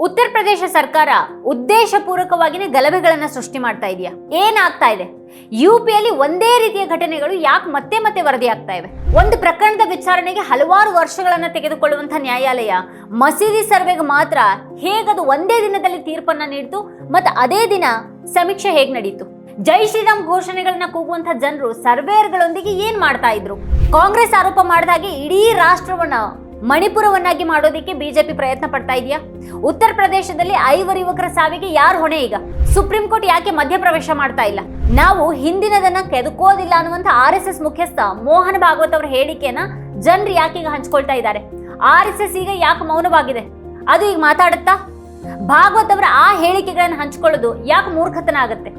ಉತ್ತರ ಪ್ರದೇಶ ಸರ್ಕಾರ ಉದ್ದೇಶಪೂರ್ವಕವಾಗಿನೇ ಗಲಭೆಗಳನ್ನ ಸೃಷ್ಟಿ ಮಾಡ್ತಾ ಇದೆಯಾ? ಏನಾಗ್ತಾ ಇದೆ? ಯು ಪಿಯಲ್ಲಿ ಒಂದೇ ರೀತಿಯ ಘಟನೆಗಳು ಯಾಕೆ ಮತ್ತೆ ಮತ್ತೆ ವರದಿ ಆಗ್ತಾ ಇವೆ? ಒಂದು ಪ್ರಕರಣದ ವಿಚಾರಣೆಗೆ ಹಲವಾರು ವರ್ಷಗಳನ್ನ ತೆಗೆದುಕೊಳ್ಳುವಂತಹ ನ್ಯಾಯಾಲಯ ಮಸೀದಿ ಸರ್ವೆಗೆ ಮಾತ್ರ ಹೇಗದು ಒಂದೇ ದಿನದಲ್ಲಿ ತೀರ್ಪನ್ನ ನೀಡಿತು ಮತ್ತು ಅದೇ ದಿನ ಸಮೀಕ್ಷೆ ಹೇಗೆ ನಡೀತು? ಜೈ ಶ್ರೀರಾಮ್ ಘೋಷಣೆಗಳನ್ನ ಕೂಗುವಂತಹ ಜನರು ಸರ್ವೇಯರ್ಗಳೊಂದಿಗೆ ಏನ್ ಮಾಡ್ತಾ ಇದ್ರು? ಕಾಂಗ್ರೆಸ್ ಆರೋಪ ಮಾಡಿದಾಗೆ ಇಡೀ ರಾಷ್ಟ್ರವನ್ನ ಮಣಿಪುರವನ್ನಾಗಿ ಮಾಡೋದಕ್ಕೆ ಬಿಜೆಪಿ ಪ್ರಯತ್ನ ಪಡ್ತಾ ಇದೆಯಾ? ಉತ್ತರ ಪ್ರದೇಶದಲ್ಲಿ ಐವರು ಯುವಕರ ಸಾವಿಗೆ ಯಾರು ಹೊಣೆ ಈಗ? ಸುಪ್ರೀಂ ಕೋರ್ಟ್ ಯಾಕೆ ಮಧ್ಯಪ್ರವೇಶ ಮಾಡ್ತಾ ಇಲ್ಲ? ನಾವು ಹಿಂದಿನದನ್ನ ಕೆದಕೋದಿಲ್ಲ ಅನ್ನುವಂತ ಆರ್ ಎಸ್ ಎಸ್ ಮುಖ್ಯಸ್ಥ ಮೋಹನ್ ಭಾಗವತ್ ಅವರ ಹೇಳಿಕೆಯನ್ನ ಜನರು ಯಾಕೆ ಈಗ ಹಂಚ್ಕೊಳ್ತಾ ಇದ್ದಾರೆ? ಆರ್ ಎಸ್ ಎಸ್ ಈಗ ಯಾಕೆ ಮೌನವಾಗಿದೆ? ಅದು ಈಗ ಮಾತಾಡುತ್ತಾ? ಭಾಗವತ್ ಅವರ ಆ ಹೇಳಿಕೆಗಳನ್ನು ಹಂಚ್ಕೊಳ್ಳೋದು ಯಾಕೆ ಮೂರ್ಖತನ ಆಗುತ್ತೆ?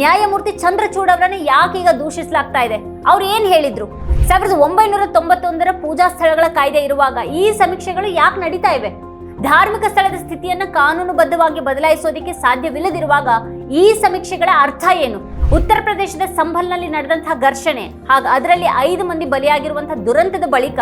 ನ್ಯಾಯಮೂರ್ತಿ ಚಂದ್ರಚೂಡ್ ಅವರನ್ನ ಯಾಕೆ ಈಗ ದೂಷಿಸಲಾಗ್ತಾ ಇದೆ? ಅವ್ರು ಏನ್ ಹೇಳಿದ್ರು? ಸಾವಿರದ ಒಂಬೈನೂರ ತೊಂಬತ್ತೊಂದರ ಪೂಜಾ ಸ್ಥಳಗಳ ಕಾಯ್ದೆ ಇರುವಾಗ ಈ ಸಮೀಕ್ಷೆಗಳು ಯಾಕೆ ನಡೀತಾ ಇವೆ? ಧಾರ್ಮಿಕ ಸ್ಥಳದ ಸ್ಥಿತಿಯನ್ನು ಕಾನೂನುಬದ್ಧವಾಗಿ ಬದಲಾಯಿಸೋದಕ್ಕೆ ಸಾಧ್ಯವಿಲ್ಲದಿರುವಾಗ ಈ ಸಮೀಕ್ಷೆಗಳ ಅರ್ಥ ಏನು? ಉತ್ತರ ಪ್ರದೇಶದ ಸಂಭಲ್ನಲ್ಲಿ ನಡೆದಂತಹ ಘರ್ಷಣೆ, ಹಾಗೂ ಅದರಲ್ಲಿ ಐದು ಮಂದಿ ಬಲಿಯಾಗಿರುವಂತಹ ದುರಂತದ ಬಳಿಕ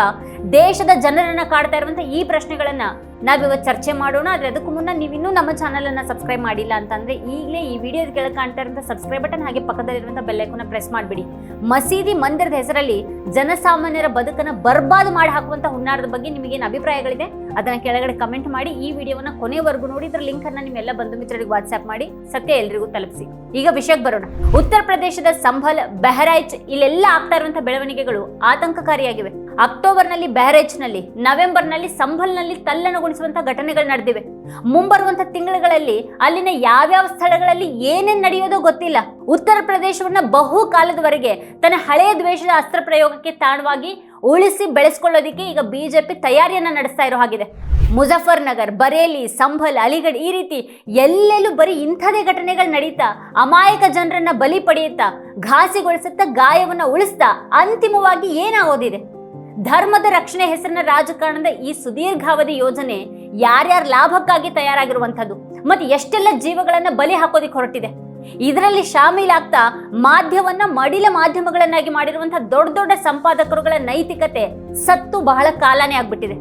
ದೇಶದ ಜನರನ್ನ ಕಾಡ್ತಾ ಇರುವಂತಹ ಈ ಪ್ರಶ್ನೆಗಳನ್ನ ನಾವಿವತ್ತು ಚರ್ಚೆ ಮಾಡೋಣ. ಆದ್ರೆ ಅದಕ್ಕೂ ಮುನ್ನ ನೀವು ಇನ್ನೂ ನಮ್ಮ ಚಾನಲ್ ಅನ್ನ ಸಬ್ಸ್ಕ್ರೈಬ್ ಮಾಡಿಲ್ಲ ಅಂತಂದ್ರೆ ಈಗಲೇ ಈ ವಿಡಿಯೋ ಕೆಳಗೆ ಕಾಣ್ತಾ ಇರುವಂತಹ ಸಬ್ಸ್ಕ್ರೈಬ್ ಬಟನ್ ಹಾಗೆ ಪಕ್ಕದಲ್ಲಿರುವಂತಹ ಬೆಲ್ಲೈಕನ್ನ ಪ್ರೆಸ್ ಮಾಡಿಬಿಡಿ. ಮಸೀದಿ ಮಂದಿರದ ಹೆಸರಲ್ಲಿ ಜನಸಾಮಾನ್ಯರ ಬದುಕನ್ನ ಬರ್ಬಾದ್ ಮಾಡಿ ಹಾಕುವಂತ ಹುನ್ನಾರದ ಬಗ್ಗೆ ನಿಮಗೇನು ಅಭಿಪ್ರಾಯಗಳಿದೆ? ಅದನ್ನ ಕೆಳಗಡೆ ಕಮೆಂಟ್ ಮಾಡಿ. ಈ ವಿಡಿಯೋವನ್ನ ಕೊನೆವರೆಗೂ ನೋಡಿ. ಇದ್ರ ಲಿಂಕ್ ಅನ್ನ ನಿಮ್ಮೆಲ್ಲ ಬಂಧು ಮಿತ್ರರಿಗೆ ವಾಟ್ಸ್ಆಪ್ ಮಾಡಿ. ಸತ್ಯ ಎಲ್ರಿಗೂ ತಲುಪಿಸಿ. ಈಗ ವಿಷಯಕ್ಕೆ ಬರೋಣ. ಉತ್ತರ ಪ್ರದೇಶದ ಸಂಭಲ್ ಬೆಹರೈಚ್ ಇಲ್ಲೆಲ್ಲ ಆಗ್ತಾ ಇರುವಂತಹ ಬೆಳವಣಿಗೆಗಳು ಆತಂಕಕಾರಿಯಾಗಿವೆ. ಅಕ್ಟೋಬರ್ನಲ್ಲಿ ಬೆಹರೈಚ್ನಲ್ಲಿ ನವೆಂಬರ್ನಲ್ಲಿ ಸಂಭಲ್ನಲ್ಲಿ ತಲ್ಲಣಗೊಳಿಸುವಂತಹ ಘಟನೆಗಳು ನಡೆದಿವೆ. ಮುಂಬರುವಂತಹ ತಿಂಗಳುಗಳಲ್ಲಿ ಅಲ್ಲಿನ ಯಾವ್ಯಾವ ಸ್ಥಳಗಳಲ್ಲಿ ಏನೇನು ನಡೆಯೋದೋ ಗೊತ್ತಿಲ್ಲ. ಉತ್ತರ ಪ್ರದೇಶವನ್ನ ಬಹು ಕಾಲದವರೆಗೆ ತನ್ನ ಹಳೆಯ ದ್ವೇಷದ ಅಸ್ತ್ರ ಪ್ರಯೋಗಕ್ಕೆ ತಾಣವಾಗಿ ಉಳಿಸಿ ಬೆಳೆಸ್ಕೊಳ್ಳೋದಕ್ಕೆ ಈಗ ಬಿಜೆಪಿ ತಯಾರಿಯನ್ನ ನಡೆಸ್ತಾ ಇರೋ ಹಾಗಿದೆ. ಮುಜಫರ್ ನಗರ್ ಬರೇಲಿ ಸಂಭಲ್ ಅಲಿಗಢ್ ಈ ರೀತಿ ಎಲ್ಲೆಲ್ಲೂ ಬರೀ ಇಂಥದೇ ಘಟನೆಗಳು ನಡೀತಾ, ಅಮಾಯಕ ಜನರನ್ನ ಬಲಿ ಪಡೆಯುತ್ತಾ, ಘಾಸಿಗೊಳಿಸುತ್ತಾ, ಗಾಯವನ್ನು ಉಳಿಸ್ತಾ, ಅಂತಿಮವಾಗಿ ಏನಾಗೋದಿದೆ? ಧರ್ಮದ ರಕ್ಷಣೆ ಹೆಸರಿನ ರಾಜಕಾರಣದ ಈ ಸುದೀರ್ಘಾವಧಿ ಯೋಜನೆ ಯಾರ್ಯಾರ ಲಾಭಕ್ಕಾಗಿ ತಯಾರಾಗಿರುವಂಥದ್ದು ಮತ್ತೆ ಎಷ್ಟೆಲ್ಲ ಜೀವಗಳನ್ನ ಬಲಿ ಹಾಕೋದಿಕ್ ಹೊರಟಿದೆ. ಇದರಲ್ಲಿ ಶಾಮೀಲಾಗ್ತಾ ಮಾಧ್ಯಮವನ್ನ ಮಡಿಲ ಮಾಧ್ಯಮಗಳನ್ನಾಗಿ ಮಾಡಿರುವಂತಹ ದೊಡ್ಡ ದೊಡ್ಡ ಸಂಪಾದಕರುಗಳ ನೈತಿಕತೆ ಸತ್ತು ಬಹಳ ಕಾಲನೇ ಆಗ್ಬಿಟ್ಟಿದೆ.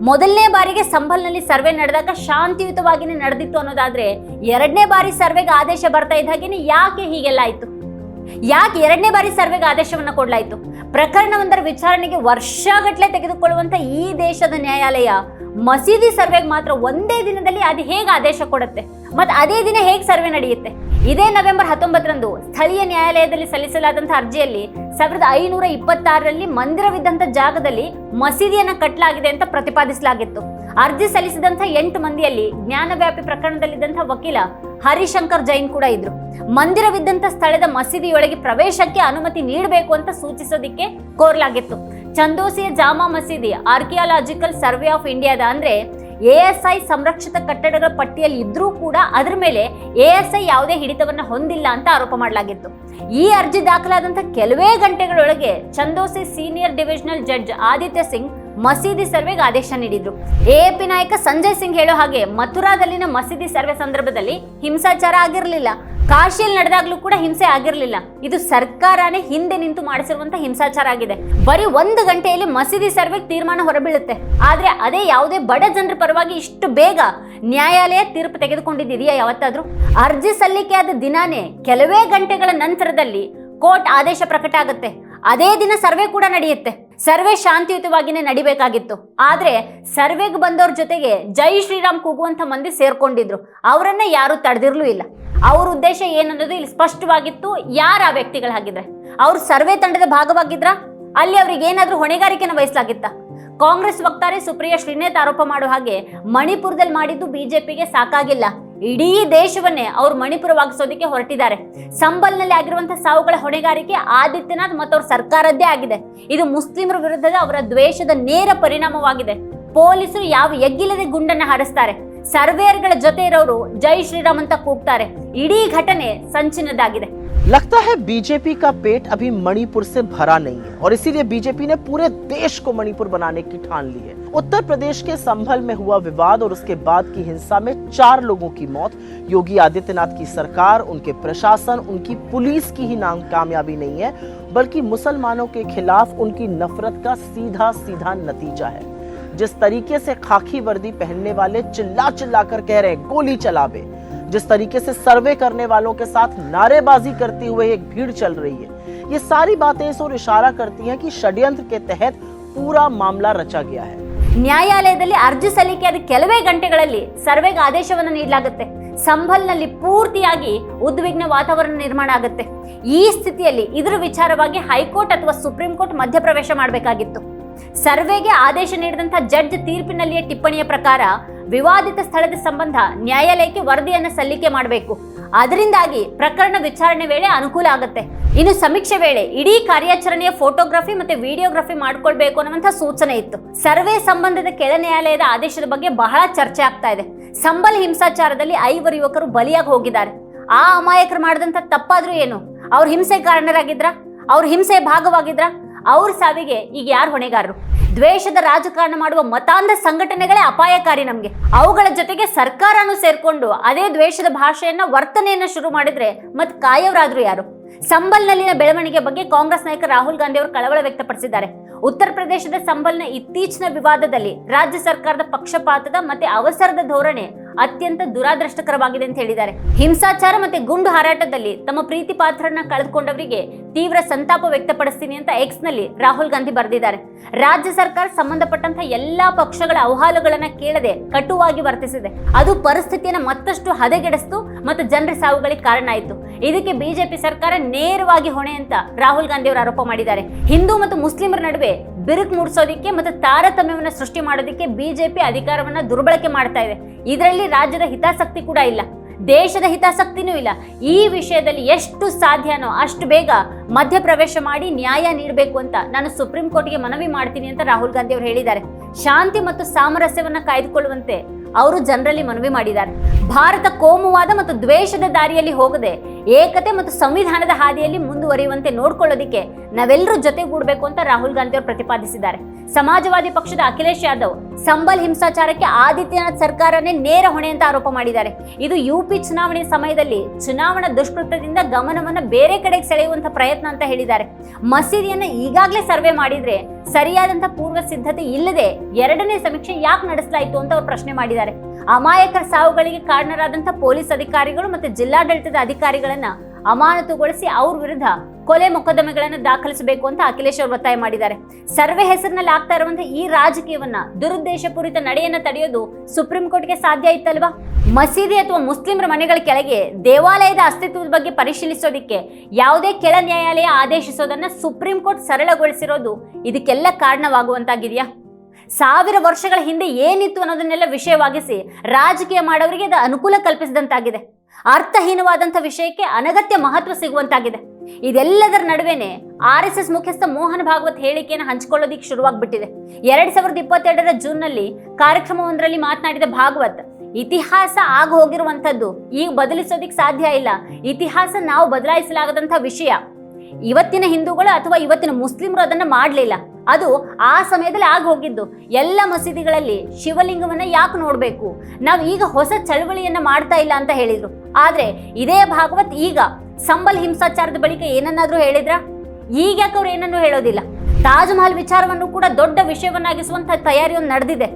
ಮೊದಲನೇ ಬಾರಿಗೆ ಸಂಭಲ್ನಲ್ಲಿ ಸರ್ವೆ ನಡೆದಾಗ ಶಾಂತಿಯುತವಾಗಿನೇ ನಡೆದಿತ್ತು ಅನ್ನೋದಾದ್ರೆ ಎರಡನೇ ಬಾರಿ ಸರ್ವೆಗೆ ಆದೇಶ ಬರ್ತಾ ಇದ್ದ ಹಾಗೇನೆ ಯಾಕೆ ಹೀಗೆಲ್ಲ ಆಯ್ತು? ಯಾಕೆ ಎರಡನೇ ಬಾರಿ ಸರ್ವೆಗೆ ಆದೇಶವನ್ನ ಕೊಡ್ಲಾಯ್ತು? ಪ್ರಕರಣವೊಂದರ ವಿಚಾರಣೆಗೆ ವರ್ಷಗಟ್ಟಲೆ ತೆಗೆದುಕೊಳ್ಳುವಂತ ಈ ದೇಶದ ನ್ಯಾಯಾಲಯ ಮಸೀದಿ ಸರ್ವೆಗೆ ಮಾತ್ರ ಒಂದೇ ದಿನದಲ್ಲಿ ಅದು ಹೇಗೆ ಆದೇಶ ಕೊಡುತ್ತೆ? ಮತ್ತೆ ಅದೇ ದಿನ ಹೇಗೆ ಸರ್ವೆ ನಡೆಯುತ್ತೆ? ಇದೇ ನವೆಂಬರ್ ಹತ್ತೊಂಬತ್ತರಂದು ಸ್ಥಳೀಯ ನ್ಯಾಯಾಲಯದಲ್ಲಿ ಸಲ್ಲಿಸಲಾದಂಥ ಅರ್ಜಿಯಲ್ಲಿ ಸಾವಿರದ ಐನೂರ ಇಪ್ಪತ್ತಾರರಲ್ಲಿ ಮಂದಿರವಿದ್ದಂಥ ಜಾಗದಲ್ಲಿ ಮಸೀದಿಯನ್ನ ಕಟ್ಟಲಾಗಿದೆ ಅಂತ ಪ್ರತಿಪಾದಿಸಲಾಗಿತ್ತು. ಅರ್ಜಿ ಸಲ್ಲಿಸಿದಂಥ ಎಂಟು ಮಂದಿಯಲ್ಲಿ ಜ್ಞಾನವ್ಯಾಪಿ ಪ್ರಕರಣದಲ್ಲಿದ್ದಂಥ ವಕೀಲ ಹರಿಶಂಕರ್ ಜೈನ್ ಕೂಡ ಇದ್ರು. ಮಂದಿರವಿದ್ದಂಥ ಸ್ಥಳದ ಮಸೀದಿಯೊಳಗೆ ಪ್ರವೇಶಕ್ಕೆ ಅನುಮತಿ ನೀಡಬೇಕು ಅಂತ ಸೂಚಿಸೋದಿಕ್ಕೆ ಕೋರಲಾಗಿತ್ತು. ಚಂದೋಸಿಯ Jama Masjid archaeological survey of ಇಂಡಿಯಾದ ಅಂದ್ರೆ ಐ ಸಂರಕ್ಷಿತ ಕಟ್ಟಡಗಳ ಪಟ್ಟಿಯಲ್ಲಿ ಇದ್ರೂ ಕೂಡ ಅದರ ಮೇಲೆ ಎಎಸ್ಐ ಯಾವುದೇ ಹಿಡಿತವನ್ನ ಹೊಂದಿಲ್ಲ ಅಂತ ಆರೋಪ ಮಾಡಲಾಗಿತ್ತು. ಈ ಅರ್ಜಿ ದಾಖಲಾದಂಥ ಕೆಲವೇ ಗಂಟೆಗಳೊಳಗೆ Chandausi senior divisional judge Aditya Singh ಮಸೀದಿ ಸರ್ವೆಗೆ ಆದೇಶ ನೀಡಿದ್ರು. ಎಎಪಿ ನಾಯಕ ಸಂಜಯ್ ಸಿಂಗ್ ಹೇಳೋ ಹಾಗೆ ಮಥುರಾದಲ್ಲಿನ ಮಸೀದಿ ಸರ್ವೆ ಸಂದರ್ಭದಲ್ಲಿ ಹಿಂಸಾಚಾರ ಆಗಿರಲಿಲ್ಲ. ಕಾಶಿಯಲ್ಲಿ ನಡೆದಾಗ್ಲೂ ಕೂಡ ಹಿಂಸೆ ಆಗಿರಲಿಲ್ಲ. ಇದು ಸರ್ಕಾರನೇ ಹಿಂದೆ ನಿಂತು ಮಾಡಿಸಿರುವಂತ ಹಿಂಸಾಚಾರ ಆಗಿದೆ. ಬರೀ ಒಂದು ಗಂಟೆಯಲ್ಲಿ ಮಸೀದಿ ಸರ್ವೆ ತೀರ್ಮಾನ ಹೊರಬೀಳುತ್ತೆ. ಆದ್ರೆ ಅದೇ ಯಾವುದೇ ಬಡ ಜನರ ಪರವಾಗಿ ಇಷ್ಟು ಬೇಗ ನ್ಯಾಯಾಲಯ ತೀರ್ಪು ತೆಗೆದುಕೊಂಡಿದ್ದೀಯಾ ಯಾವತ್ತಾದ್ರೂ? ಅರ್ಜಿ ಸಲ್ಲಿಕೆ ಆದ ದಿನಾನೇ ಕೆಲವೇ ಗಂಟೆಗಳ ನಂತರದಲ್ಲಿ ಕೋರ್ಟ್ ಆದೇಶ ಪ್ರಕಟ ಆಗುತ್ತೆ. ಅದೇ ದಿನ ಸರ್ವೆ ಕೂಡ ನಡೆಯುತ್ತೆ. ಸರ್ವೆ ಶಾಂತಿಯುತವಾಗಿನೇ ನಡಿಬೇಕಾಗಿತ್ತು. ಆದ್ರೆ ಸರ್ವೆಗೆ ಬಂದವ್ರ ಜೊತೆಗೆ ಜೈ ಶ್ರೀರಾಮ್ ಕೂಗುವಂತ ಮಂದಿ ಸೇರ್ಕೊಂಡಿದ್ರು. ಅವರನ್ನ ಯಾರು ತಡೆದಿರ್ಲೂ ಇಲ್ಲ. ಅವ್ರ ಉದ್ದೇಶ ಏನನ್ನೋದು ಇಲ್ಲಿ ಸ್ಪಷ್ಟವಾಗಿತ್ತು. ಯಾರು ಆ ವ್ಯಕ್ತಿಗಳಾಗಿದ್ರೆ ಅವ್ರು ಸರ್ವೆ ತಂಡದ ಭಾಗವಾಗಿದ್ರ? ಅಲ್ಲಿ ಅವ್ರಿಗೆ ಏನಾದ್ರೂ ಹೊಣೆಗಾರಿಕೆನ ವಹಿಸಲಾಗಿತ್ತ? ಕಾಂಗ್ರೆಸ್ ವಕ್ತಾರೆ ಸುಪ್ರಿಯಾ ಶ್ರೀನೇತ್ ಆರೋಪ ಮಾಡೋ ಹಾಗೆ ಮಣಿಪುರದಲ್ಲಿ ಮಾಡಿದ್ದು ಬಿಜೆಪಿಗೆ ಸಾಕಾಗಿಲ್ಲ. ಇಡೀ ದೇಶವನ್ನೇ ಅವ್ರು ಮಣಿಪುರವಾಗಿಸೋದಕ್ಕೆ ಹೊರಟಿದ್ದಾರೆ. ಸಂಬಲ್ನಲ್ಲಿ ಆಗಿರುವಂತಹ ಸಾವುಗಳ ಹೊಣೆಗಾರಿಕೆ ಆದಿತ್ಯನಾಥ್ ಮತ್ತು ಅವ್ರ ಸರ್ಕಾರದ್ದೇ ಆಗಿದೆ. ಇದು ಮುಸ್ಲಿಮರ ವಿರುದ್ಧದ ಅವರ ದ್ವೇಷದ ನೇರ ಪರಿಣಾಮವಾಗಿದೆ. ಪೊಲೀಸರು ಯಾವ ಎಗ್ಗಿಲ್ಲದೆ ಗುಂಡನ್ನ ಹಾರಿಸ್ತಾರೆ. ಸರ್ವೇಯರ್ಗಳ ಜೊತೆ ಇರೋರು ಜೈ ಶ್ರೀರಾಮ್ ಅಂತ ಕೂಗ್ತಾರೆ ಇಡೀ ಘಟನೆ ಸಂಚಿನದಾಗಿದೆ लगता है बीजेपी का पेट अभी मणिपुर से भरा नहीं है और इसीलिए बीजेपी ने पूरे देश को मणिपुर बनाने की ठान ली है उत्तर प्रदेश के संभल में हुआ विवाद और उसके बाद की हिंसा में चार लोगों की मौत योगी आदित्यनाथ की सरकार उनके प्रशासन उनकी पुलिस की ही नाम कामयाबी नहीं है बल्कि मुसलमानों के खिलाफ उनकी नफरत का सीधा सीधा नतीजा है जिस तरीके से खाकी वर्दी पहनने वाले चिल्ला चिल्ला कर कह रहे हैं गोली चलावे जिस तरीके से सर्वे करने वालों के साथ नारेबाजी करते हुए एक भीड़ चल रही है ये सारी बातें इस ओर इशारा करती हैं कि षड्यंत्र के तहत पूरा मामला रचा गया है ನ್ಯಾಯಾಲಯದಲ್ಲಿ ಅರ್ಜಿ ಸಲ್ಲಿಕೆಯಾದ ಕೆಲವೇ ಗಂಟೆಗಳಲ್ಲಿ ಸರ್ವೆಗೆ ಆದೇಶವನ್ನು ನೀಡಲಾಗುತ್ತೆ ಸಂಭಲ್ನಲ್ಲಿ ಪೂರ್ತಿಯಾಗಿ ಉದ್ವಿಗ್ನ ವಾತಾವರಣ ನಿರ್ಮಾಣ ಆಗುತ್ತೆ ಈ ಸ್ಥಿತಿಯಲ್ಲಿ ಇದರ ವಿಚಾರವಾಗಿ ಹೈಕೋರ್ಟ್ ಅಥವಾ ಸುಪ್ರೀಂ ಕೋರ್ಟ್ ಮಧ್ಯಪ್ರವೇಶ ಮಾಡಬೇಕಾಗಿತ್ತು ಸರ್ವೆಗೆ ಆದೇಶ ನೀಡಿದಂಥ ಜಡ್ಜ್ ತೀರ್ಪಿನಲ್ಲಿಯ ಟಿಪ್ಪಣಿಯ ಪ್ರಕಾರ ವಿವಾದಿತ ಸ್ಥಳದ ಸಂಬಂಧ ನ್ಯಾಯಾಲಯಕ್ಕೆ ವರದಿಯನ್ನು ಸಲ್ಲಿಕೆ ಮಾಡಬೇಕು. ಅದರಿಂದಾಗಿ ಪ್ರಕರಣ ವಿಚಾರಣೆ ವೇಳೆ ಅನುಕೂಲ ಆಗುತ್ತೆ. ಇನ್ನು ಸಮೀಕ್ಷೆ ವೇಳೆ ಇಡೀ ಕಾರ್ಯಾಚರಣೆಯ ಫೋಟೋಗ್ರಫಿ ಮತ್ತೆ ವಿಡಿಯೋಗ್ರಫಿ ಮಾಡ್ಕೊಳ್ಬೇಕು ಅನ್ನುವಂಥ ಸೂಚನೆ ಇತ್ತು. ಸರ್ವೆ ಸಂಬಂಧದ ಕೆಳ ನ್ಯಾಯಾಲಯದ ಆದೇಶದ ಬಗ್ಗೆ ಬಹಳ ಚರ್ಚೆ ಆಗ್ತಾ ಇದೆ. ಸಂಬಲ್ ಹಿಂಸಾಚಾರದಲ್ಲಿ ಐವರು ಯುವಕರು ಬಲಿಯಾಗಿ ಹೋಗಿದ್ದಾರೆ. ಆ ಅಮಾಯಕರು ಮಾಡಿದಂಥ ತಪ್ಪಾದ್ರೂ ಏನು? ಅವ್ರ ಹಿಂಸೆ ಕಾರಣರಾಗಿದ್ರ ಅವ್ರ ಹಿಂಸೆ ಭಾಗವಾಗಿದ್ರ? ಅವ್ರ ಸಾವಿಗೆ ಈಗ ಯಾರು ಹೊಣೆಗಾರರು? ದ್ವೇಷದ ರಾಜಕಾರಣ ಮಾಡುವ ಮತಾಂಧ ಸಂಘಟನೆಗಳೇ ಅಪಾಯಕಾರಿ ನಮಗೆ. ಅವುಗಳ ಜೊತೆಗೆ ಸರ್ಕಾರನೂ ಸೇರ್ಕೊಂಡು ಅದೇ ದ್ವೇಷದ ಭಾಷೆಯನ್ನ ವರ್ತನೆಯನ್ನ ಶುರು ಮಾಡಿದ್ರೆ ಮತ್ತೆ ಕಾಯವರಾದ್ರು ಯಾರು? ಸಂಬಲ್ನಲ್ಲಿನ ಬೆಳವಣಿಗೆ ಬಗ್ಗೆ ಕಾಂಗ್ರೆಸ್ ನಾಯಕ ರಾಹುಲ್ ಗಾಂಧಿ ಅವರು ಕಳವಳ ವ್ಯಕ್ತಪಡಿಸಿದ್ದಾರೆ. ಉತ್ತರ ಪ್ರದೇಶದ ಸಂಬಲ್ನ ಇತ್ತೀಚಿನ ವಿವಾದದಲ್ಲಿ ರಾಜ್ಯ ಸರ್ಕಾರದ ಪಕ್ಷಪಾತದ ಮತ್ತೆ ಅವಸರದ ಧೋರಣೆ ಅತ್ಯಂತ ದುರಾದೃಷ್ಟಕರವಾಗಿದೆ ಅಂತ ಹೇಳಿದ್ದಾರೆ. ಹಿಂಸಾಚಾರ ಮತ್ತೆ ಗುಂಡು ಹಾರಾಟದಲ್ಲಿ ತಮ್ಮ ಪ್ರೀತಿ ಪಾತ್ರರನ್ನ ಕಳೆದುಕೊಂಡವರಿಗೆ ತೀವ್ರ ಸಂತಾಪ ವ್ಯಕ್ತಪಡಿಸ್ತೀನಿ ಅಂತ ಎಕ್ಸ್ನಲ್ಲಿ ರಾಹುಲ್ ಗಾಂಧಿ ಬರೆದಿದ್ದಾರೆ. ರಾಜ್ಯ ಸರ್ಕಾರ ಸಂಬಂಧಪಟ್ಟಂತ ಎಲ್ಲಾ ಪಕ್ಷಗಳ ಅವಹಾಲುಗಳನ್ನ ಕೇಳದೆ ಕಟುವಾಗಿ ವರ್ತಿಸಿದೆ. ಅದು ಪರಿಸ್ಥಿತಿಯನ್ನ ಮತ್ತಷ್ಟು ಹದಗೆಡಿಸ್ತು ಮತ್ತು ಜನರ ಸಾವುಗಳಿಗೆ ಕಾರಣ ಆಯಿತು. ಇದಕ್ಕೆ ಬಿಜೆಪಿ ಸರ್ಕಾರ ನೇರವಾಗಿ ಹೊಣೆ ಅಂತ ರಾಹುಲ್ ಗಾಂಧಿ ಅವರು ಆರೋಪ ಮಾಡಿದ್ದಾರೆ. ಹಿಂದೂ ಮತ್ತು ಮುಸ್ಲಿಮರ ನಡುವೆ ಬಿರುಕು ಮೂಡಿಸೋದಿಕ್ಕೆ ಮತ್ತು ತಾರತಮ್ಯವನ್ನು ಸೃಷ್ಟಿ ಮಾಡೋದಿಕ್ಕೆ ಬಿಜೆಪಿ ಅಧಿಕಾರವನ್ನು ದುರ್ಬಳಕೆ ಮಾಡ್ತಾ ಇದೆ. ಇದರಲ್ಲಿ ರಾಜ್ಯದ ಹಿತಾಸಕ್ತಿ ಕೂಡ ಇಲ್ಲ. ದೇಶದ ಹಿತಾಸಕ್ತಿನೂ ಇಲ್ಲ. ಈ ವಿಷಯದಲ್ಲಿ ಎಷ್ಟು ಸಾಧ್ಯನೋ ಅಷ್ಟು ಬೇಗ ಮಧ್ಯಪ್ರವೇಶ ಮಾಡಿ ನ್ಯಾಯ ನೀಡಬೇಕು ಅಂತ ನಾನು ಸುಪ್ರೀಂ ಕೋರ್ಟ್ಗೆ ಮನವಿ ಮಾಡ್ತೀನಿ ಅಂತ ರಾಹುಲ್ ಗಾಂಧಿ ಅವರು ಹೇಳಿದ್ದಾರೆ. ಶಾಂತಿ ಮತ್ತು ಸಾಮರಸ್ಯವನ್ನು ಕಾಯ್ದುಕೊಳ್ಳುವಂತೆ ಅವರು ಜನರಲ್ಲಿ ಮನವಿ ಮಾಡಿದ್ದಾರೆ. ಭಾರತ ಕೋಮುವಾದ ಮತ್ತು ದ್ವೇಷದ ದಾರಿಯಲ್ಲಿ ಹೋಗದೆ ಏಕತೆ ಮತ್ತು ಸಂವಿಧಾನದ ಹಾದಿಯಲ್ಲಿ ಮುಂದುವರಿಯುವಂತೆ ನೋಡ್ಕೊಳ್ಳೋದಿಕ್ಕೆ ನಾವೆಲ್ಲರೂ ಜೊತೆಗೂಡಬೇಕು ಅಂತ ರಾಹುಲ್ ಗಾಂಧಿ ಅವರು ಪ್ರತಿಪಾದಿಸಿದ್ದಾರೆ. ಸಮಾಜವಾದಿ ಪಕ್ಷದ ಅಖಿಲೇಶ್ ಯಾದವ್ ಸಂಬಲ್ ಹಿಂಸಾಚಾರಕ್ಕೆ ಆದಿತ್ಯನಾಥ್ ಸರ್ಕಾರನೇ ನೇರ ಹೊಣೆ ಅಂತ ಆರೋಪ ಮಾಡಿದ್ದಾರೆ. ಇದು ಯುಪಿ ಚುನಾವಣೆ ಸಮಯದಲ್ಲಿ ಚುನಾವಣಾ ದುಷ್ಕೃತ್ಯದಿಂದ ಗಮನವನ್ನು ಬೇರೆ ಕಡೆಗೆ ಸೆಳೆಯುವಂತ ಪ್ರಯತ್ನ ಅಂತ ಹೇಳಿದ್ದಾರೆ. ಮಸೀದಿಯನ್ನು ಈಗಾಗಲೇ ಸರ್ವೆ ಮಾಡಿದ್ರೆ ಸರಿಯಾದಂತ ಪೂರ್ವ ಸಿದ್ಧತೆ ಇಲ್ಲದೆ ಎರಡನೇ ಸಮೀಕ್ಷೆ ಯಾಕೆ ನಡೆಸಲಾಯಿತು ಅಂತ ಅವರು ಪ್ರಶ್ನೆ ಮಾಡಿದ್ದಾರೆ. ಅಮಾಯಕರ ಸಾವುಗಳಿಗೆ ಕಾರಣರಾದಂಥ ಪೊಲೀಸ್ ಅಧಿಕಾರಿಗಳು ಮತ್ತು ಜಿಲ್ಲಾಡಳಿತದ ಅಧಿಕಾರಿಗಳನ್ನ ಅಮಾನತುಗೊಳಿಸಿ ಅವ್ರ ವಿರುದ್ಧ ಕೊಲೆ ಮೊಕದ್ದಮೆಗಳನ್ನು ದಾಖಲಿಸಬೇಕು ಅಂತ ಅಖಿಲೇಶ್ ಅವರು ಒತ್ತಾಯ ಮಾಡಿದ್ದಾರೆ. ಸರ್ವೆ ಹೆಸರಿನಲ್ಲಿ ಆಗ್ತಾ ಇರುವಂತಹ ಈ ರಾಜಕೀಯವನ್ನ ದುರುದ್ದೇಶಪೂರಿತ ನಡೆಯನ್ನ ತಡೆಯೋದು ಸುಪ್ರೀಂ ಕೋರ್ಟ್ಗೆ ಸಾಧ್ಯ ಇತ್ತಲ್ವಾ? ಮಸೀದಿ ಅಥವಾ ಮುಸ್ಲಿಮರ ಮನೆಗಳ ಕೆಳಗೆ ದೇವಾಲಯದ ಅಸ್ತಿತ್ವದ ಬಗ್ಗೆ ಪರಿಶೀಲಿಸೋದಿಕ್ಕೆ ಯಾವುದೇ ಕೆಳ ನ್ಯಾಯಾಲಯ ಆದೇಶಿಸೋದನ್ನ ಸುಪ್ರೀಂ ಕೋರ್ಟ್ ಸರಳಗೊಳಿಸಿರೋದು ಇದಕ್ಕೆಲ್ಲ ಕಾರಣವಾಗುವಂತಾಗಿದೆಯಾ? ಸಾವಿರ ವರ್ಷಗಳ ಹಿಂದೆ ಏನಿತ್ತು ಅನ್ನೋದನ್ನೆಲ್ಲ ವಿಷಯವಾಗಿಸಿ ರಾಜಕೀಯ ಮಾಡೋರಿಗೆ ಅದು ಅನುಕೂಲ ಕಲ್ಪಿಸಿದಂತಾಗಿದೆ. ಅರ್ಥಹೀನವಾದಂಥ ವಿಷಯಕ್ಕೆ ಅನಗತ್ಯ ಮಹತ್ವ ಸಿಗುವಂತಾಗಿದೆ. ಇದೆಲ್ಲದರ ನಡುವೆನೆ ಆರ್ ಎಸ್ ಎಸ್ ಮುಖ್ಯಸ್ಥ ಮೋಹನ್ ಭಾಗವತ್ ಹೇಳಿಕೆಯನ್ನು ಹಂಚಿಕೊಳ್ಳೋದಿಕ್ಕೆ ಶುರುವಾಗ್ಬಿಟ್ಟಿದೆ. ಎರಡ್ ಸಾವಿರದ ಇಪ್ಪತ್ತೆರಡರ ಜೂನ್ನಲ್ಲಿ ಕಾರ್ಯಕ್ರಮವೊಂದರಲ್ಲಿ ಮಾತನಾಡಿದ ಭಾಗವತ್, ಇತಿಹಾಸ ಆಗ ಹೋಗಿರುವಂಥದ್ದು ಈಗ ಬದಲಿಸೋದಿಕ್ ಸಾಧ್ಯ ಇಲ್ಲ. ಇತಿಹಾಸ ನಾವು ಬದಲಾಯಿಸಲಾಗದಂಥ ವಿಷಯ. ಇವತ್ತಿನ ಹಿಂದೂಗಳು ಅಥವಾ ಇವತ್ತಿನ ಮುಸ್ಲಿಮರು ಅದನ್ನ ಮಾಡಲಿಲ್ಲ. ಅದು ಆ ಸಮಯದಲ್ಲಿ ಆಗ ಹೋಗಿದ್ದು. ಎಲ್ಲ ಮಸೀದಿಗಳಲ್ಲಿ ಶಿವಲಿಂಗವನ್ನ ಯಾಕೆ ನೋಡಬೇಕು? ನಾವು ಈಗ ಹೊಸ ಚಳವಳಿಯನ್ನ ಮಾಡ್ತಾ ಇಲ್ಲ ಅಂತ ಹೇಳಿದ್ರು. ಆದ್ರೆ ಇದೇ ಭಾಗವತ್ ಈಗ ಸಂಬಲ್ ಹಿಂಸಾಚಾರದ ಬಳಿಕ ಏನನ್ನಾದ್ರೂ ಹೇಳಿದ್ರ? ಈಗ ಯಾಕೆ ಅವ್ರು ಏನನ್ನೂ ಹೇಳೋದಿಲ್ಲ? ತಾಜ್ ಮಹಲ್ ವಿಚಾರವನ್ನು ಕೂಡ ದೊಡ್ಡ ವಿಷಯವನ್ನಾಗಿಸುವಂತ ತಯಾರಿಯೊಂದು ನಡೆದಿದೆ.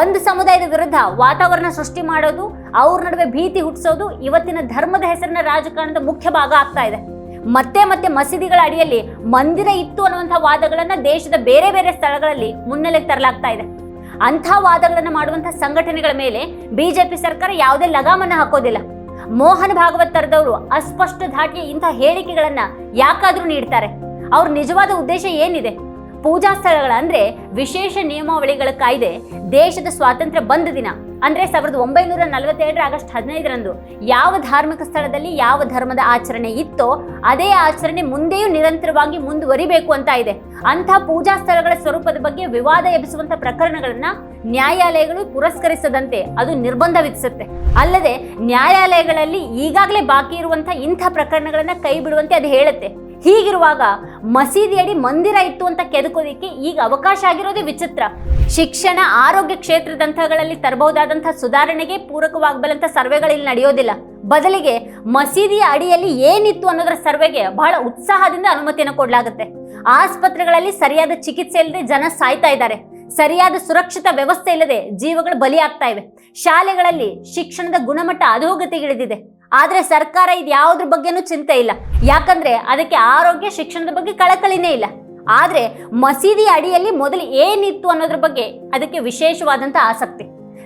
ಒಂದು ಸಮುದಾಯದ ವಿರುದ್ಧ ವಾತಾವರಣ ಸೃಷ್ಟಿ ಮಾಡೋದು, ಅವ್ರ ನಡುವೆ ಭೀತಿ ಹುಟ್ಟಿಸೋದು ಇವತ್ತಿನ ಧರ್ಮದ ಹೆಸರಿನ ರಾಜಕಾರಣದ ಮುಖ್ಯ ಭಾಗ ಆಗ್ತಾ ಇದೆ. ಮತ್ತೆ ಮತ್ತೆ ಮಸೀದಿಗಳ ಅಡಿಯಲ್ಲಿ ಮಂದಿರ ಇತ್ತು ಅನ್ನುವಂಥ ವಾದಗಳನ್ನ ದೇಶದ ಬೇರೆ ಬೇರೆ ಸ್ಥಳಗಳಲ್ಲಿ ಮುನ್ನೆಲೆಗೆ ತರಲಾಗ್ತಾ ಇದೆ. ಅಂಥ ವಾದಗಳನ್ನು ಮಾಡುವಂಥ ಸಂಘಟನೆಗಳ ಮೇಲೆ ಬಿಜೆಪಿ ಸರ್ಕಾರ ಯಾವುದೇ ಲಗಾಮನ್ನ ಹಾಕೋದಿಲ್ಲ. ಮೋಹನ್ ಭಾಗವತ್ ತರದವರು ಅಸ್ಪಷ್ಟ ಧಾಟಿಯ ಇಂಥ ಹೇಳಿಕೆಗಳನ್ನ ಯಾಕಾದ್ರೂ ನೀಡ್ತಾರೆ. ಅವ್ರ ನಿಜವಾದ ಉದ್ದೇಶ ಏನಿದೆ? ಪೂಜಾ ಸ್ಥಳಗಳ ಅಂದ್ರೆ ವಿಶೇಷ ನಿಯಮಾವಳಿಗಳ ಕಾಯ್ದೆ ದೇಶದ ಸ್ವಾತಂತ್ರ್ಯ ಬಂದ ದಿನ. ಅಂದ್ರೆ ಸಾವಿರದ ಒಂಬೈನೂರ ನಲವತ್ತೆರಡರ ಆಗಸ್ಟ್ ಹದಿನೈದರಂದು ಯಾವ ಧಾರ್ಮಿಕ ಸ್ಥಳದಲ್ಲಿ ಯಾವ ಧರ್ಮದ ಆಚರಣೆ ಇತ್ತೋ ಅದೇ ಆಚರಣೆ ಮುಂದೆಯೂ ನಿರಂತರವಾಗಿ ಮುಂದುವರಿಬೇಕು ಅಂತ ಇದೆ. ಅಂಥ ಪೂಜಾ ಸ್ಥಳಗಳ ಸ್ವರೂಪದ ಬಗ್ಗೆ ವಿವಾದ ಎಬ್ಬಿಸುವಂತ ಪ್ರಕರಣಗಳನ್ನ ನ್ಯಾಯಾಲಯಗಳು ಪುರಸ್ಕರಿಸದಂತೆ ಅದು ನಿರ್ಬಂಧ ವಿಧಿಸುತ್ತೆ. ಅಲ್ಲದೆ ನ್ಯಾಯಾಲಯಗಳಲ್ಲಿ ಈಗಾಗಲೇ ಬಾಕಿ ಇರುವಂತಹ ಇಂಥ ಪ್ರಕರಣಗಳನ್ನ ಕೈ ಬಿಡುವಂತೆ ಅದು ಹೇಳುತ್ತೆ. ಹೀಗಿರುವಾಗ ಮಸೀದಿಯಡಿ ಮಂದಿರ ಇತ್ತು ಅಂತ ಕೆದಕೋದಿಕ್ಕೆ ಈಗ ಅವಕಾಶ ಆಗಿರೋದೇ ವಿಚಿತ್ರ. ಶಿಕ್ಷಣ, ಆರೋಗ್ಯ ಕ್ಷೇತ್ರದಂಥಗಳಲ್ಲಿ ತರಬಹುದಾದಂಥ ಸುಧಾರಣೆಗೆ ಪೂರಕವಾಗಬಲ್ಲಂಥ ಸರ್ವೆಗಳಲ್ಲಿ ನಡೆಯೋದಿಲ್ಲ. ಬದಲಿಗೆ ಮಸೀದಿಯ ಅಡಿಯಲ್ಲಿ ಏನಿತ್ತು ಅನ್ನೋದರ ಸರ್ವೆಗೆ ಬಹಳ ಉತ್ಸಾಹದಿಂದ ಅನುಮತಿಯನ್ನು ಕೊಡಲಾಗುತ್ತೆ. ಆಸ್ಪತ್ರೆಗಳಲ್ಲಿ ಸರಿಯಾದ ಚಿಕಿತ್ಸೆ ಇಲ್ಲದೆ ಜನ ಸಾಯ್ತಾ ಇದ್ದಾರೆ. ಸರಿಯಾದ ಸುರಕ್ಷಿತ ವ್ಯವಸ್ಥೆ ಇಲ್ಲದೆ ಜೀವಗಳು ಬಲಿಯಾಗ್ತಾ ಇವೆ. ಶಾಲೆಗಳಲ್ಲಿ ಶಿಕ್ಷಣದ ಗುಣಮಟ್ಟ ಅಧೋಗತಿಗಿಳಿದಿದೆ. ಆದ್ರೆ ಸರ್ಕಾರ ಇದು ಯಾವುದ್ರ ಬಗ್ಗೆನೂ ಚಿಂತೆ ಇಲ್ಲ. ಯಾಕಂದ್ರೆ ಅದಕ್ಕೆ ಆರೋಗ್ಯ, ಶಿಕ್ಷಣದ ಬಗ್ಗೆ ಕಳಕಳಿನೇ ಇಲ್ಲ. ಆದರೆ ಮಸೀದಿ ಅಡಿಯಲ್ಲಿ ಮೊದಲು ಏನಿತ್ತು ಅನ್ನೋದ್ರ ಬಗ್ಗೆ ಅದಕ್ಕೆ ವಿಶೇಷವಾದಂತ ಆಸಕ್ತಿ.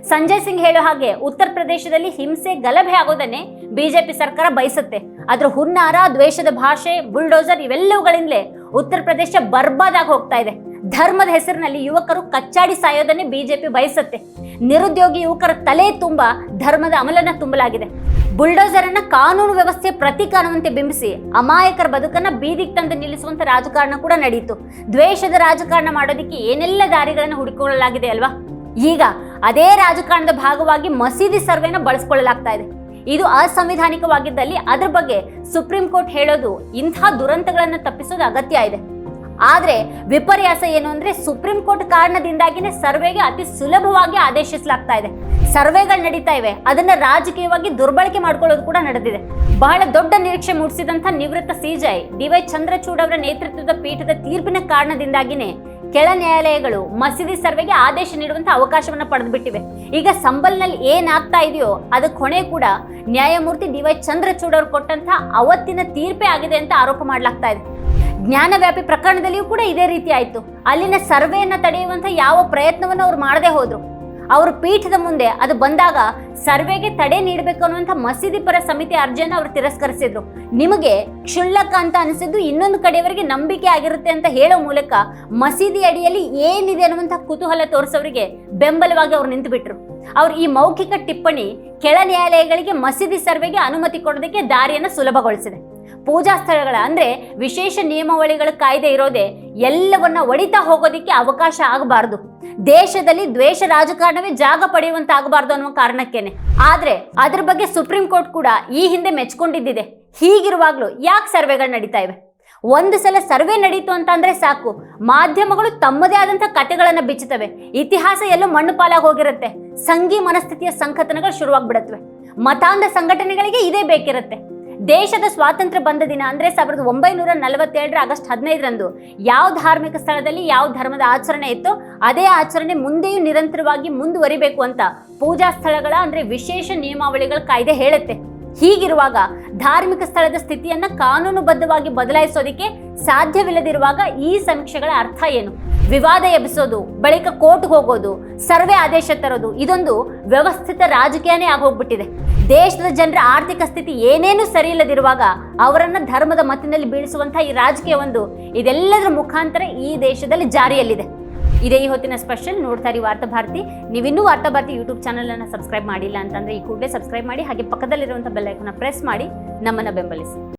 ಸಂಜಯ್ ಸಿಂಗ್ ಹೇಳೋ ಹಾಗೆ ಉತ್ತರ ಪ್ರದೇಶದಲ್ಲಿ ಹಿಂಸೆ, ಗಲಭೆ ಆಗೋದನ್ನೇ ಬಿಜೆಪಿ ಸರ್ಕಾರ ಬಯಸುತ್ತೆ. ಅದ್ರ ಹುನ್ನಾರ, ದ್ವೇಷದ ಭಾಷೆ, ಬುಲ್ಡೋಸರ್ ಇವೆಲ್ಲವುಗಳಿಂದಲೇ ಉತ್ತರ ಪ್ರದೇಶ ಬರ್ಬಾದಾಗಿ ಹೋಗ್ತಾ ಇದೆ. ಧರ್ಮದ ಹೆಸರಿನಲ್ಲಿ ಯುವಕರು ಕಚ್ಚಾಡಿ ಸಾಯೋದನ್ನೇ ಬಿಜೆಪಿ ಬಯಸುತ್ತೆ. ನಿರುದ್ಯೋಗಿ ಯುವಕರ ತಲೆ ತುಂಬ ಧರ್ಮದ ಅಮಲನ್ನ ತುಂಬಲಾಗಿದೆ. ಬುಲ್ಡೋಸರ್ ಅನ್ನ ಕಾನೂನು ವ್ಯವಸ್ಥೆ ಪ್ರತಿಕಾರವಂತೆ ಬಿಂಬಿಸಿ ಅಮಾಯಕರ ಬದುಕನ್ನ ಬೀದಿಗೆ ತಂದು ನಿಲ್ಲಿಸುವಂತ ರಾಜಕಾರಣ ಕೂಡ ನಡೆಯಿತು. ದ್ವೇಷದ ರಾಜಕಾರಣ ಮಾಡೋದಕ್ಕೆ ಏನೆಲ್ಲ ದಾರಿಗಳನ್ನು ಹುಡುಕೊಳ್ಳಲಾಗಿದೆ ಅಲ್ವಾ? ಈಗ ಅದೇ ರಾಜಕಾರಣದ ಭಾಗವಾಗಿ ಮಸೀದಿ ಸರ್ವೆನ ಬಳಸ್ಕೊಳ್ಳಲಾಗ್ತಾ ಇದೆ. ಇದು ಅಸಂವಿಧಾನಿಕವಾಗಿದ್ದಲ್ಲಿ ಅದ್ರ ಬಗ್ಗೆ ಸುಪ್ರೀಂ ಕೋರ್ಟ್ ಹೇಳೋದು ಇಂಥ ದುರಂತಗಳನ್ನು ತಪ್ಪಿಸೋದು ಅಗತ್ಯ ಇದೆ. ಆದ್ರೆ ವಿಪರ್ಯಾಸ ಏನು ಅಂದರೆ ಸುಪ್ರೀಂ ಕೋರ್ಟ್ ಕಾರಣದಿಂದಾಗಿನೇ ಸರ್ವೆಗೆ ಅತಿ ಸುಲಭವಾಗಿ ಆದೇಶಿಸಲಾಗ್ತಾ ಇದೆ. ಸರ್ವೆಗಳು ನಡೀತಾ ಇವೆ. ಅದನ್ನು ರಾಜಕೀಯವಾಗಿ ದುರ್ಬಳಕೆ ಮಾಡ್ಕೊಳ್ಳೋದು ಕೂಡ ನಡೆದಿದೆ. ಬಹಳ ದೊಡ್ಡ ನಿರೀಕ್ಷೆ ಮೂಡಿಸಿದಂಥ ನಿವೃತ್ತ ಸಿಜೈ ಡಿವೈ ಚಂದ್ರಚೂಡ್ ಅವರ ನೇತೃತ್ವದ ಪೀಠದ ತೀರ್ಪಿನ ಕಾರಣದಿಂದಾಗಿನೇ ಕೆಳ ನ್ಯಾಯಾಲಯಗಳು ಮಸೀದಿ ಸರ್ವೆಗೆ ಆದೇಶ ನೀಡುವಂತ ಅವಕಾಶವನ್ನ ಪಡೆದುಬಿಟ್ಟಿವೆ. ಈಗ ಸಂಬಲ್ನಲ್ಲಿ ಏನಾಗ್ತಾ ಇದೆಯೋ ಅದು ಹೊಣೆ ಕೂಡ ನ್ಯಾಯಮೂರ್ತಿ ಡಿ ವೈ ಚಂದ್ರಚೂಡ್ ಅವರು ಕೊಟ್ಟಂತಹ ಅವತ್ತಿನ ತೀರ್ಪೇ ಆಗಿದೆ ಅಂತ ಆರೋಪ ಮಾಡಲಾಗ್ತಾ ಇದೆ. ಜ್ಞಾನವ್ಯಾಪಿ ಪ್ರಕರಣದಲ್ಲಿಯೂ ಕೂಡ ಇದೇ ರೀತಿ ಆಯಿತು. ಅಲ್ಲಿನ ಸರ್ವೆಯನ್ನ ತಡೆಯುವಂತ ಯಾವ ಪ್ರಯತ್ನವನ್ನು ಅವ್ರು ಮಾಡದೆ ಹೋದ್ರು. ಅವರು ಪೀಠದ ಮುಂದೆ ಅದು ಬಂದಾಗ ಸರ್ವೆಗೆ ತಡೆ ನೀಡಬೇಕು ಅನ್ನುವಂಥ ಮಸೀದಿ ಪರ ಸಮಿತಿ ಅರ್ಜಿಯನ್ನು ಅವರು ತಿರಸ್ಕರಿಸಿದ್ರು. ನಿಮಗೆ ಕ್ಷುಲ್ಲಕ ಅಂತ ಅನಿಸಿದ್ದು ಇನ್ನೊಂದು ಕಡೆಯವರಿಗೆ ನಂಬಿಕೆ ಆಗಿರುತ್ತೆ ಅಂತ ಹೇಳೋ ಮೂಲಕ ಮಸೀದಿ ಅಡಿಯಲ್ಲಿ ಏನಿದೆ ಅನ್ನುವಂಥ ಕುತೂಹಲ ತೋರಿಸೋರಿಗೆ ಬೆಂಬಲವಾಗಿ ಅವ್ರು ನಿಂತುಬಿಟ್ರು. ಅವ್ರ ಈ ಮೌಖಿಕ ಟಿಪ್ಪಣಿ ಕೆಳ ನ್ಯಾಯಾಲಯಗಳಿಗೆ ಮಸೀದಿ ಸರ್ವೆಗೆ ಅನುಮತಿ ಕೊಡೋದಕ್ಕೆ ದಾರಿಯನ್ನು ಸುಲಭಗೊಳಿಸಿದೆ. ಪೂಜಾ ಸ್ಥಳಗಳ ಅಂದರೆ ವಿಶೇಷ ನಿಯಮಾವಳಿಗಳ ಕಾಯ್ದೆ ಇರೋದೇ ಎಲ್ಲವನ್ನ ಒಡಿತಾ ಹೋಗೋದಕ್ಕೆ ಅವಕಾಶ ಆಗಬಾರ್ದು. ದೇಶದಲ್ಲಿ ದ್ವೇಷ ರಾಜಕಾರಣವೇ ಜಾಗ ಪಡೆಯುವಂತಾಗಬಾರ್ದು ಅನ್ನೋ ಕಾರಣಕ್ಕೇನೆ. ಆದರೆ ಅದ್ರ ಬಗ್ಗೆ ಸುಪ್ರೀಂ ಕೋರ್ಟ್ ಕೂಡ ಈ ಹಿಂದೆ ಮೆಚ್ಕೊಂಡಿದ್ದಿದೆ. ಹೀಗಿರುವಾಗ್ಲೂ ಯಾಕೆ ಸರ್ವೆಗಳು ನಡೀತಾ ಇವೆ? ಒಂದು ಸಲ ಸರ್ವೆ ನಡೀತು ಅಂತ ಅಂದ್ರೆ ಸಾಕು. ಮಾಧ್ಯಮಗಳು ತಮ್ಮದೇ ಆದಂತಹ ಕಥೆಗಳನ್ನು ಬಿಚ್ಚುತ್ತವೆ. ಇತಿಹಾಸ ಎಲ್ಲೋ ಮಣ್ಣು ಪಾಲಾಗಿ ಹೋಗಿರುತ್ತೆ. ಸಂಘಿ ಮನಸ್ಥಿತಿಯ ಸಂಕಥನಗಳು ಶುರುವಾಗ್ಬಿಡತ್ವೆ. ಮತಾಂಧ ಸಂಘಟನೆಗಳಿಗೆ ಇದೇ ಬೇಕಿರುತ್ತೆ. ದೇಶದ ಸ್ವಾತಂತ್ರ್ಯ ಬಂದ ದಿನ ಅಂದ್ರೆ ಸಾವಿರದ ಒಂಬೈನೂರ ನಲವತ್ತೇಳರ ಆಗಸ್ಟ್ ಹದಿನೈದರಂದು ಯಾವ ಧಾರ್ಮಿಕ ಸ್ಥಳದಲ್ಲಿ ಯಾವ ಧರ್ಮದ ಆಚರಣೆ ಇತ್ತೋ ಅದೇ ಆಚರಣೆ ಮುಂದೆಯೂ ನಿರಂತರವಾಗಿ ಮುಂದುವರಿಬೇಕು ಅಂತ ಪೂಜಾ ಸ್ಥಳಗಳ ಅಂದ್ರೆ ವಿಶೇಷ ನಿಯಮಾವಳಿಗಳ ಕಾಯ್ದೆ ಹೇಳುತ್ತೆ. ಹೀಗಿರುವಾಗ ಧಾರ್ಮಿಕ ಸ್ಥಳದ ಸ್ಥಿತಿಯನ್ನ ಕಾನೂನುಬದ್ಧವಾಗಿ ಬದಲಾಯಿಸೋದಕ್ಕೆ ಸಾಧ್ಯವಿಲ್ಲದಿರುವಾಗ ಈ ಸಮೀಕ್ಷೆಗಳ ಅರ್ಥ ಏನು? ವಿವಾದ ಎಬ್ಬಿಸೋದು, ಬಳಿಕ ಕೋರ್ಟ್ಗೆ ಹೋಗೋದು, ಸರ್ವೆ ಆದೇಶ ತರೋದು, ಇದೊಂದು ವ್ಯವಸ್ಥಿತ ರಾಜಕೀಯನೇ ಆಗೋಗ್ಬಿಟ್ಟಿದೆ. ದೇಶದ ಜನರ ಆರ್ಥಿಕ ಸ್ಥಿತಿ ಏನೇನು ಸರಿ ಇಲ್ಲದಿರುವಾಗ ಅವರನ್ನ ಧರ್ಮದ ಮತ್ತಿನಲ್ಲಿ ಬೀಳಿಸುವಂತಹ ಈ ರಾಜಕೀಯ ಒಂದು ಇದೆಲ್ಲದರ ಮುಖಾಂತರ ಈ ದೇಶದಲ್ಲಿ ಜಾರಿಯಲ್ಲಿದೆ. ಇದೇ ಈ ಹೊತ್ತಿನ ಸ್ಪೆಷಲ್ ನೋಡ್ತಾ ಇರಿ ವಾರ್ತಾ ಭಾರತಿ. ನೀವಿನ್ನೂ ವಾರ್ತಾ ಭಾರತಿ ಯೂಟ್ಯೂಬ್ ಚಾನಲ್ ಅನ್ನ ಸಬ್ಸ್ಕ್ರೈಬ್ ಮಾಡಿಲ್ಲ ಅಂತಂದ್ರೆ ಈ ಕೂಡಲೇ ಸಬ್ಸ್ಕ್ರೈಬ್ ಮಾಡಿ, ಹಾಗೆ ಪಕ್ಕದಲ್ಲಿರುವಂಥ ಬೆಲ್ ಐಕನ್ನ ಪ್ರೆಸ್ ಮಾಡಿ. ನಮ್ಮನ್ನ ಬೆಂಬಲಿಸಿ.